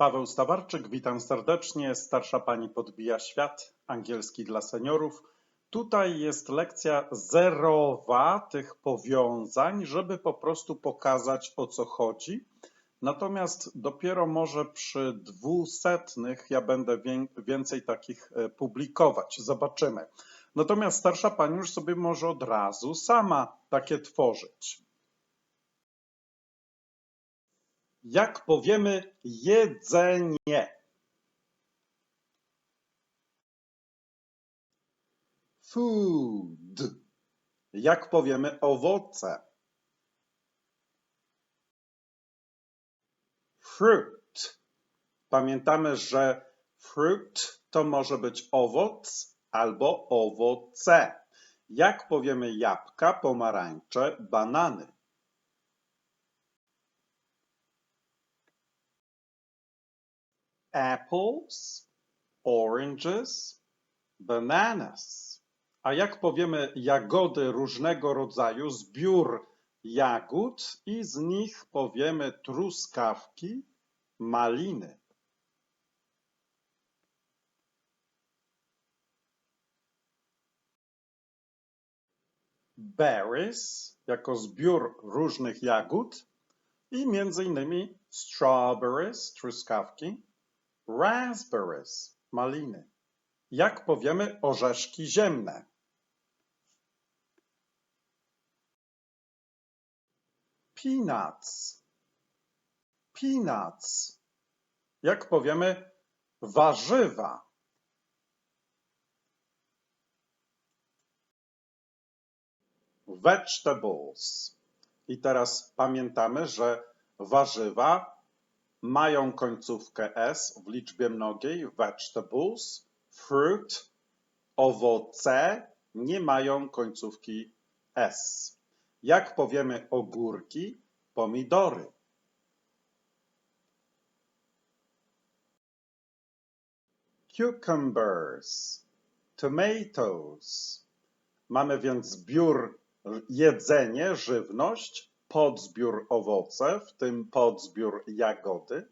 Paweł Stawarczyk, witam serdecznie. Starsza pani podbija świat, angielski dla seniorów. Tutaj jest lekcja zerowa tych powiązań, żeby po prostu pokazać o co chodzi. Natomiast dopiero może przy dwusetnych ja będę wię- więcej takich e, publikować. Zobaczymy. Natomiast starsza pani już sobie może od razu sama takie tworzyć. Jak powiemy jedzenie? Food. Jak powiemy owoce? Fruit. Pamiętamy, że fruit to może być owoc albo owoce. Jak powiemy jabłka, pomarańcze, banany? Apples, oranges, bananas. A jak powiemy jagody różnego rodzaju, zbiór jagód i z nich powiemy truskawki, maliny. Berries jako zbiór różnych jagód i między innymi strawberries, truskawki, raspberries, maliny. Jak powiemy orzeszki ziemne? Peanuts. Peanuts. Jak powiemy warzywa? Vegetables. I teraz pamiętamy, że warzywa mają końcówkę s w liczbie mnogiej, vegetables, fruit, owoce nie mają końcówki s. Jak powiemy ogórki, pomidory. Cucumbers, tomatoes. Mamy więc zbiór jedzenie, żywność, podzbiór owoce, w tym podzbiór jagody.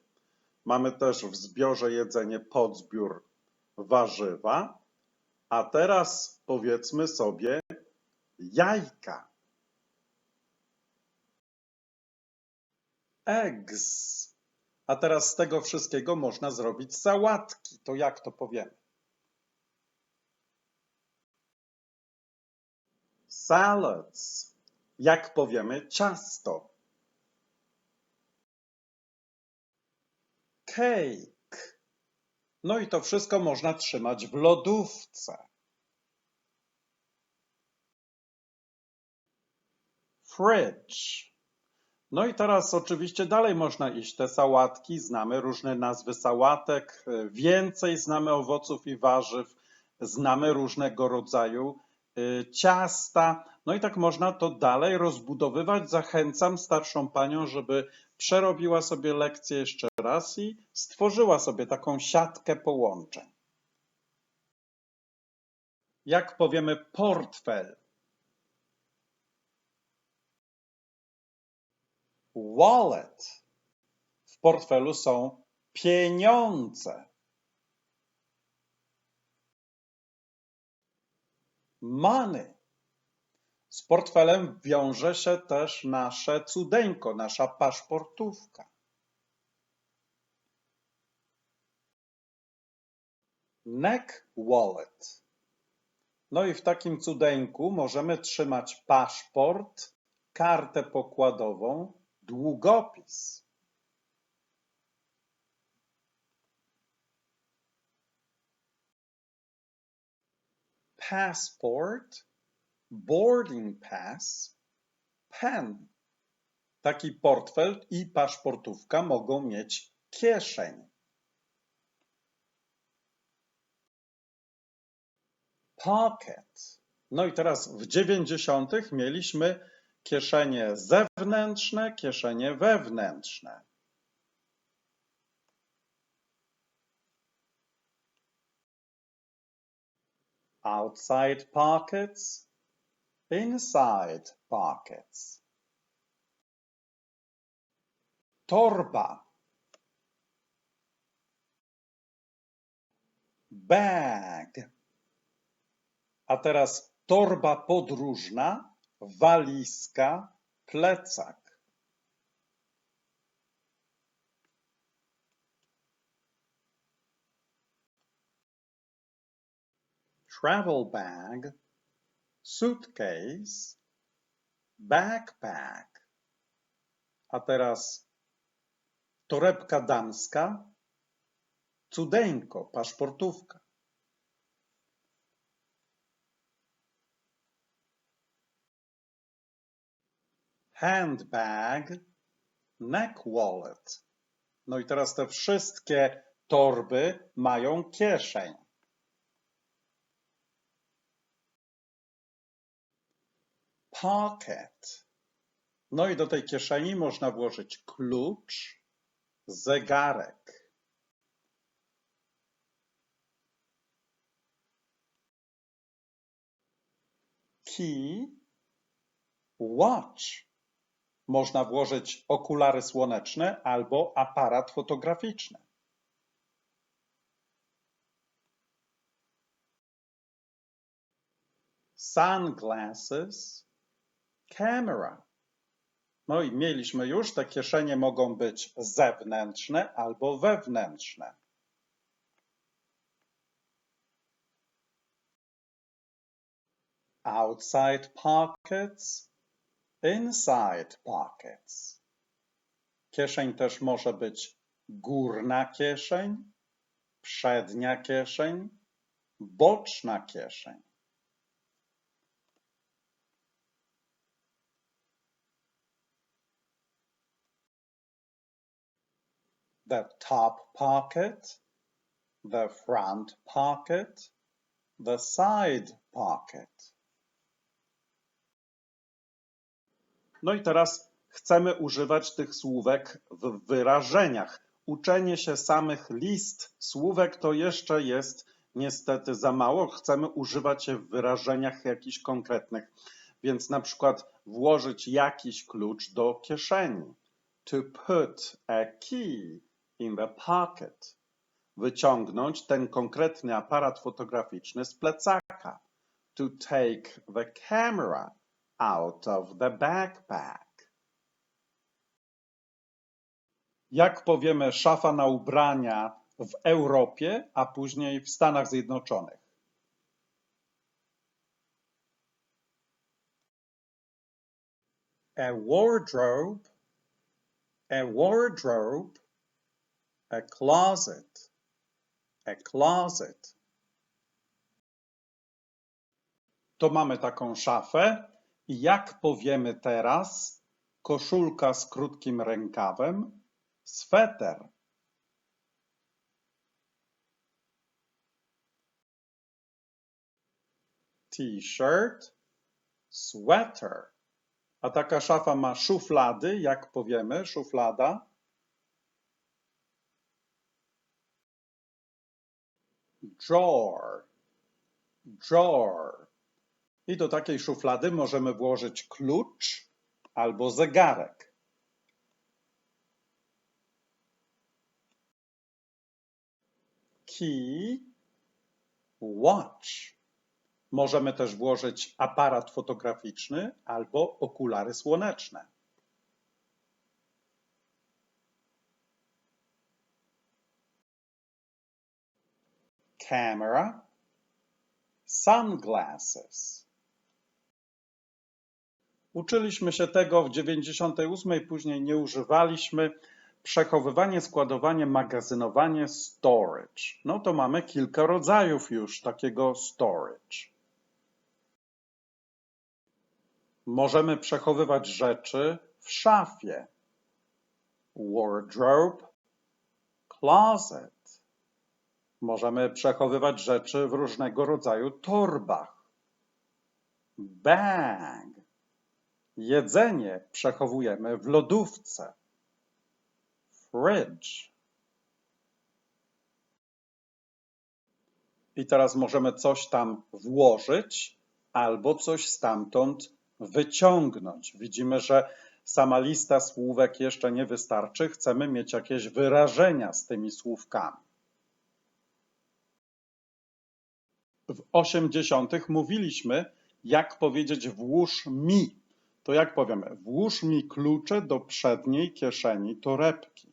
Mamy też w zbiorze jedzenie podzbiór warzywa. A teraz powiedzmy sobie jajka. Eggs. A teraz z tego wszystkiego można zrobić sałatki. To jak to powiemy? Salads. Jak powiemy ciasto? Cake. No i to wszystko można trzymać w lodówce. Fridge. No i teraz oczywiście dalej można iść. Te sałatki, znamy różne nazwy sałatek, więcej znamy owoców i warzyw, znamy różnego rodzaju ciasta. No i tak można to dalej rozbudowywać. Zachęcam starszą panią, żeby przerobiła sobie lekcję jeszcze raz i stworzyła sobie taką siatkę połączeń. Jak powiemy portfel? Wallet. W portfelu są pieniądze. Money. Z portfelem wiąże się też nasze cudeńko, nasza paszportówka. Neck wallet. No i w takim cudeńku możemy trzymać paszport, kartę pokładową, długopis. Passport, boarding pass, pen. Taki portfel i paszportówka mogą mieć kieszeń. Pocket. No i teraz w 90. mieliśmy kieszenie zewnętrzne, kieszenie wewnętrzne. outside pockets, inside pockets. Torba. Bag. A teraz torba podróżna, walizka, plecak. Travel bag, suitcase, backpack. A teraz torebka damska, cudeńko, paszportówka. handbag, neck wallet. No i teraz te wszystkie torby mają kieszeń. Pocket. No i do tej kieszeni można włożyć klucz, zegarek. Key, watch. Można włożyć okulary słoneczne albo aparat fotograficzny. Sunglasses, camera. No i mieliśmy już, te kieszenie mogą być zewnętrzne albo wewnętrzne. Outside pockets, inside pockets. Kieszeń też może być górna kieszeń, przednia kieszeń, boczna kieszeń. The top pocket, the front pocket, the side pocket. No i teraz chcemy używać tych słówek w wyrażeniach. Uczenie się samych list słówek to jeszcze jest niestety za mało. Chcemy używać je w wyrażeniach jakichś konkretnych. Więc na przykład włożyć jakiś klucz do kieszeni. To put a key in the pocket. Wyciągnąć ten konkretny aparat fotograficzny z plecaka. To take the camera out of the backpack. Jak powiemy szafa na ubrania w Europie, a później w Stanach Zjednoczonych? A wardrobe, a wardrobe, a closet, a closet. To mamy taką szafę, i jak powiemy teraz, koszulka z krótkim rękawem, sweter. T-shirt, sweater. A taka szafa ma szuflady, jak powiemy, szuflada. Drawer, drawer. I do takiej szuflady możemy włożyć klucz albo zegarek. Key, watch. Możemy też włożyć aparat fotograficzny albo okulary słoneczne. Camera, sunglasses. Uczyliśmy się tego w 98, później nie używaliśmy. Przechowywanie, składowanie, magazynowanie, storage. No to mamy kilka rodzajów już takiego storage. Możemy przechowywać rzeczy w szafie. Wardrobe, closet. Możemy przechowywać rzeczy w różnego rodzaju torbach. Bag Jedzenie przechowujemy w lodówce. Fridge. I teraz możemy coś tam włożyć albo coś stamtąd wyciągnąć. Widzimy, że sama lista słówek jeszcze nie wystarczy. Chcemy mieć jakieś wyrażenia z tymi słówkami. W 80. mówiliśmy, jak powiedzieć włóż mi. To jak powiemy? Włóż mi klucze do przedniej kieszeni torebki.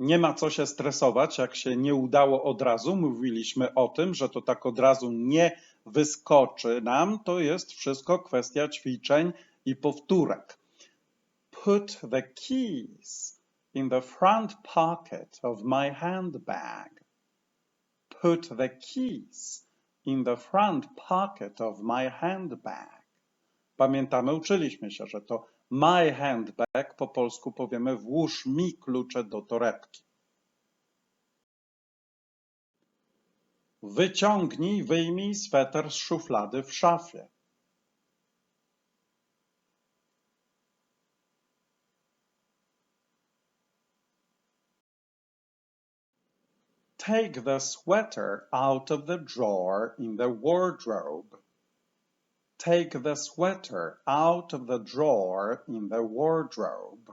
Nie ma co się stresować, jak się nie udało od razu. Mówiliśmy o tym, że to tak od razu nie wyskoczy nam. To jest wszystko kwestia ćwiczeń i powtórek. Put the keys in the front pocket of my handbag. Put the keys in the front pocket of my handbag. Pamiętamy, uczyliśmy się, że to my handbag po polsku powiemy włóż mi klucze do torebki. Wyciągnij, wyjmij sweter z szuflady w szafie. Take the sweater out of the drawer in the wardrobe. Take the sweater out of the drawer in the wardrobe.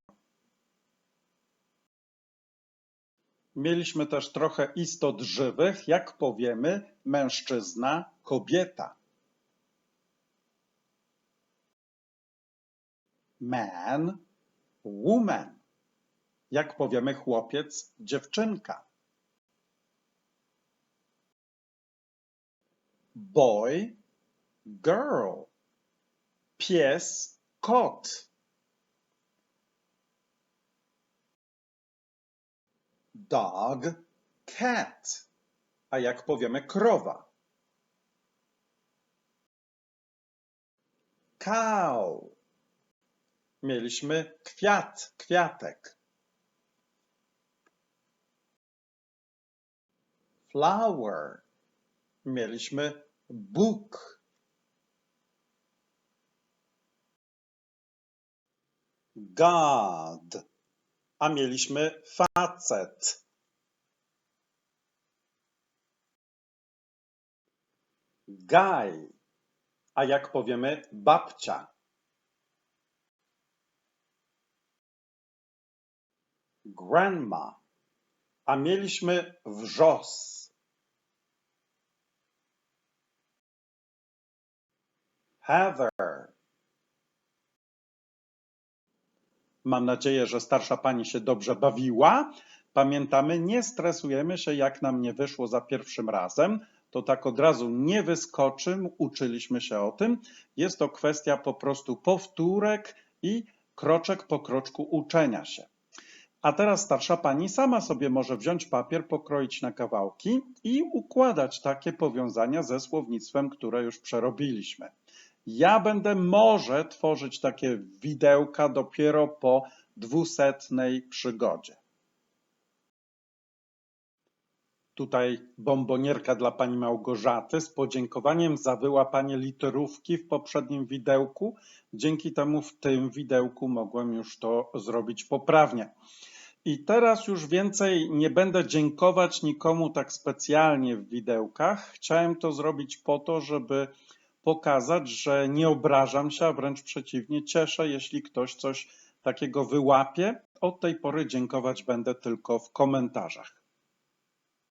Mieliśmy też trochę istot żywych, jak powiemy mężczyzna, kobieta. Man, woman. Jak powiemy chłopiec, dziewczynka. Boy, girl. Pies, kot. Dog, cat. A jak powiemy krowa? Cow. Mieliśmy kwiat, kwiatek. Flower. Mieliśmy book. God. A mieliśmy facet. Guy. A jak powiemy babcia? Grandma. A mieliśmy wrzos. Heather. Mam nadzieję, że starsza pani się dobrze bawiła. Pamiętamy, nie stresujemy się, jak nam nie wyszło za pierwszym razem. To tak od razu nie wyskoczy, uczyliśmy się o tym. Jest to kwestia po prostu powtórek i kroczek po kroczku uczenia się. A teraz starsza pani sama sobie może wziąć papier, pokroić na kawałki i układać takie powiązania ze słownictwem, które już przerobiliśmy. Ja będę może tworzyć takie widełka dopiero po dwusetnej przygodzie. Tutaj bombonierka dla pani Małgorzaty z podziękowaniem za wyłapanie literówki w poprzednim widełku. Dzięki temu w tym widełku mogłem już to zrobić poprawnie. I teraz już więcej nie będę dziękować nikomu tak specjalnie w widełkach. Chciałem to zrobić po to, żeby pokazać, że nie obrażam się, a wręcz przeciwnie, cieszę, jeśli ktoś coś takiego wyłapie. Od tej pory dziękować będę tylko w komentarzach.